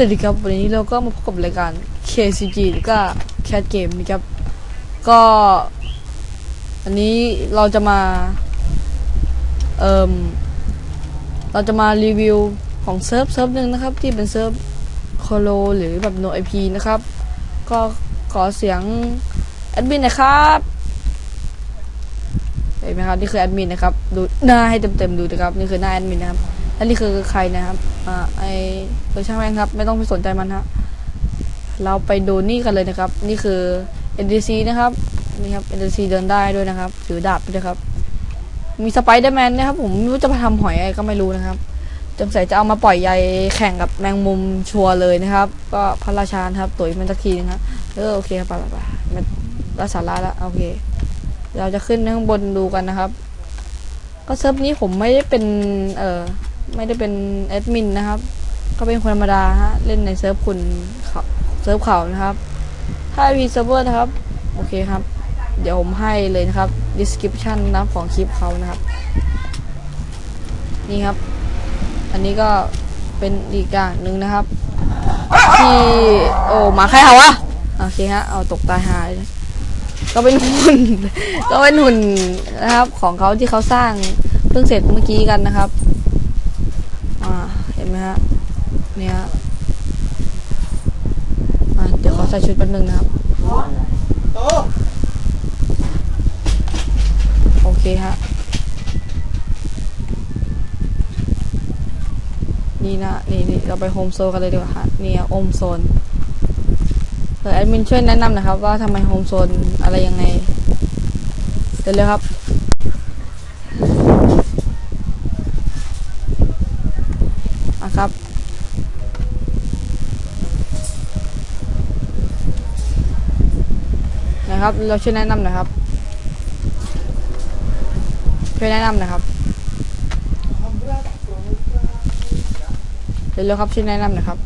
สวัสดีครับวันนี้เราก็มาพบกับรายการ KCG หรือก็ Cat Game นะครับ ก็ อันนี้เราจะมา เอ่มเราจะมารีวิวของเซิร์ฟเซิร์ฟหนึ่งนะครับ ที่เป็นเซิร์ฟโคโลหรือแบบ no IP นะครับ ก็ขอเสียงแอดมินนะครับเห็นไหมครับ นี่คือแอดมินนะครับ ดูหน้าให้เต็มๆดูนะครับ นี่คือหน้าแอดมินนะครับ และนี่คือใครนะครับอ่าไอเออช่างแม่งครับ ไม่ต้องไปสนใจมันฮะเราไปดูนี่กันเลยนะครับ นี่คือ NDC นะครับนี่ครับ NDC เดินได้ด้วยนะครับถือดาบด้วยครับ มีสไปเดอร์แมนนะครับ ผมไม่รู้จะมาทำหอยอะไรก็ไม่รู้นะครับจงใส่จะเอามาปล่อยใยแข่งกับแมงมุมชัวเลยนะครับ ก็พระราชาครับตุ๋ยมันสักทีนะครับเออโอเคครับไปไปไปมันรัสาระแล้วโอเค เราจะขึ้นข้างบนดูกันนะครับ ก็เซิร์ฟนี้ผมไม่ได้เป็น เอ่อ ไม่ได้เป็นแอดมินนะครับ ก็เป็นคนธรรมดาฮะเล่นในเซิร์ฟคุณเซิร์ฟเขานะครับ ถ้ามีเซิร์ฟเวอร์นะครับ โอเคครับ เดี๋ยวผมให้เลยนะครับ description นะของคลิปเขานะครับ นี่ครับ อันนี้ก็เป็นอีกอย่างหนึ่งนะครับ ที่ โอ้หมาใครเหรอวะโอเคฮะเอาตกตายหายก็เป็นหุ่น ก็เป็นหุ่นนะครับ ของเขาที่เขาสร้างเพิ่งเสร็จเมื่อกี้กันนะครับ ไหมฮะเนี่ยฮะอะเดี๋ยวขอใส่ชุดแป๊บนึงนะครับโอเคฮะนี่นะนี่นี่เราไปโฮมโซนกันเลยดีกว่าฮะเนี่ยโฮมโซนเดี๋ยวแอดมินช่วยแนะนำนะครับ ว่าทำไมโฮมโซนอะไรยังไงเดี๋ยวเลยครับ อะครับ นะครับ เราช่วยแนะนำหน่อยครับ ช่วยแนะนำหน่อยครับเร็วๆครับช่วยแนะนำหน่อยครับ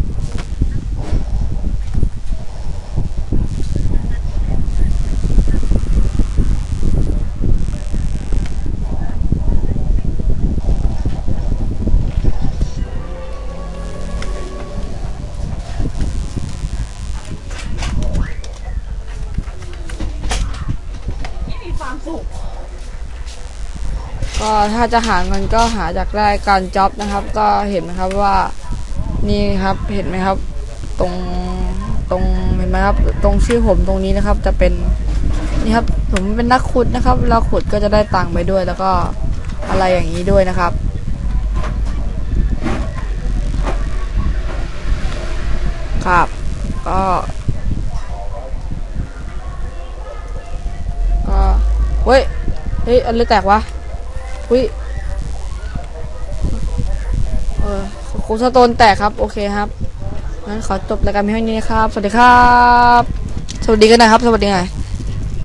ก็ถ้าจะหาเงินก็หาจากรายการจ็อบนะครับ ก็เห็นไหมครับว่านี่ครับเห็นไหมครับ ตรงตรงเห็นไหมครับ ตรงชื่อผมตรงนี้นะครับ จะเป็นนี่ครับผมเป็นนักขุดนะครับเราขุดก็จะได้ตังค์ไปด้วยแล้วก็อะไรอย่างนี้ด้วยนะครับครับ ก็ เว้ย เฮ้ย อะไรแตกวะอุ้ย เออโคสโตนแตกครับ โอเคครับ งั้นขอจบรายการเพียงเท่านี้นะครับ สวัสดีครับ สวัสดีกันนะครับ สวัสดีไง